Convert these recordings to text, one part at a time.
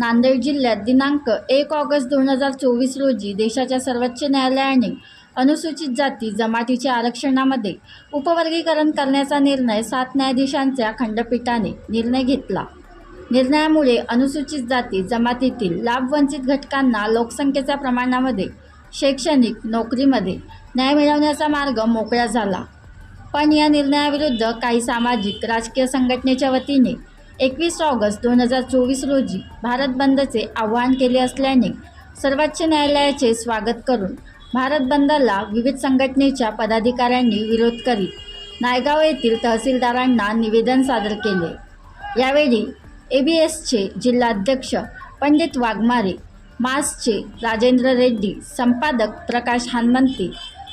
नांदेड जिल्ह्यात दिनांक एक ऑगस्ट दोन हजार चोवीस रोजी देशाच्या सर्वोच्च न्यायालयाने अनुसूचित जाती जमातीच्या आरक्षणामध्ये उपवर्गीकरण करण्याचा निर्णय सात न्यायाधीशांच्या खंडपीठाने निर्णय घेतला. निर्णयामुळे अनुसूचित जाती जमातीतील लाभवंचित घटकांना लोकसंख्येच्या प्रमाणामध्ये शैक्षणिक नोकरीमध्ये न्याय मिळवण्याचा मार्ग मोकळा झाला. पण या निर्णयाविरुद्ध काही सामाजिक राजकीय संघटनेच्या वतीने एकवीस ऑगस्ट दोन हजार चोवीस रोजी भारत बंदचे आवाहन केले असल्याने सर्वोच्च न्यायालयाचे स्वागत करून भारत बंदला विविध संघटनेच्या पदाधिकाऱ्यांनी विरोध करीत नायगाव येथील तहसीलदारांना निवेदन सादर केले. यावेळी ए बी एसचे जिल्हाध्यक्ष पंडित वाघमारे मासचे राजेंद्र रेड्डी संपादक प्रकाश हानमंती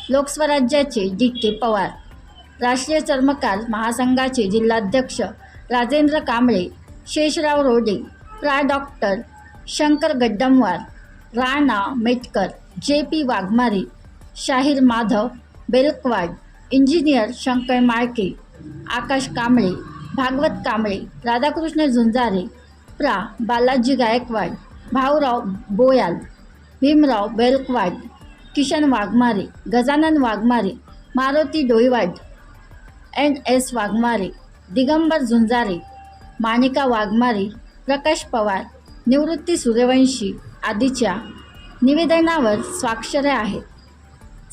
लोकस्वराज्याचे डी के पवार राष्ट्रीय चर्मकार महासंघाचे जिल्हाध्यक्ष राजेंद्र कांबळे शेषराव रोडे प्रा doctor Shankar Gaddamwar Rana Metkar J P Waghmare शाहीर माधव बेलकवाड इंजिनियर शंकर माळके आकाश कांबळे भागवत कांबळे राधाकृष्ण झुंजारे प्रा. बालाजी गायकवाड भाऊराव बोयाल भीमराव बेलकवाड किशन वाघमारे गजानन वाघमारे मारुती डोईवाड एन एस वाघमारे दिगंबर झुंजारे माणिका वाघमारे प्रकाश पवार निवृत्ती सूर्यवंशी आदीच्या निवेदनावर स्वाक्षऱ्या आहेत.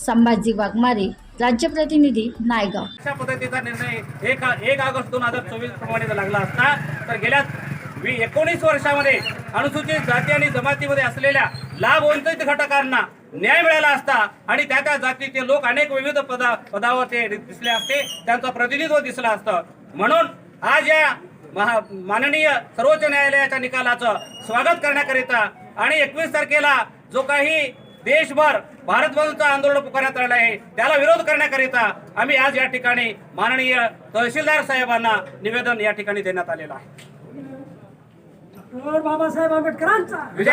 संभाजी वाघमारे राज्यप्रतिनिधी नायगाव. अशा पद्धतीचा निर्णय एक एक ऑगस्ट दोन हजार चोवीस प्रमाणे लागला असता तर गेल्या एकोणीस वर्षामध्ये अनुसूचित जाती आणि जमातीमध्ये असलेल्या लाभ वंचित घटकांना न्याय मिळाला असता आणि त्या त्या जातीचे लोक अनेक विविध पदा पदावर ते दिसले असते त्यांचं प्रतिनिधित्व दिसलं असतं. म्हणून आज या महा माननीय सर्वोच्च न्यायालयाच्या निकालाचं स्वागत करण्याकरिता आणि एकवीस तारखेला जो काही देशभर भारत बंदचं आंदोलन पुकारण्यात आलं आहे त्याला विरोध करण्याकरिता आम्ही आज या ठिकाणी माननीय तहसीलदार साहेबांना निवेदन या ठिकाणी देण्यात आलेलं आहे. बाबासाहेब आंबेडकरांचा. विजय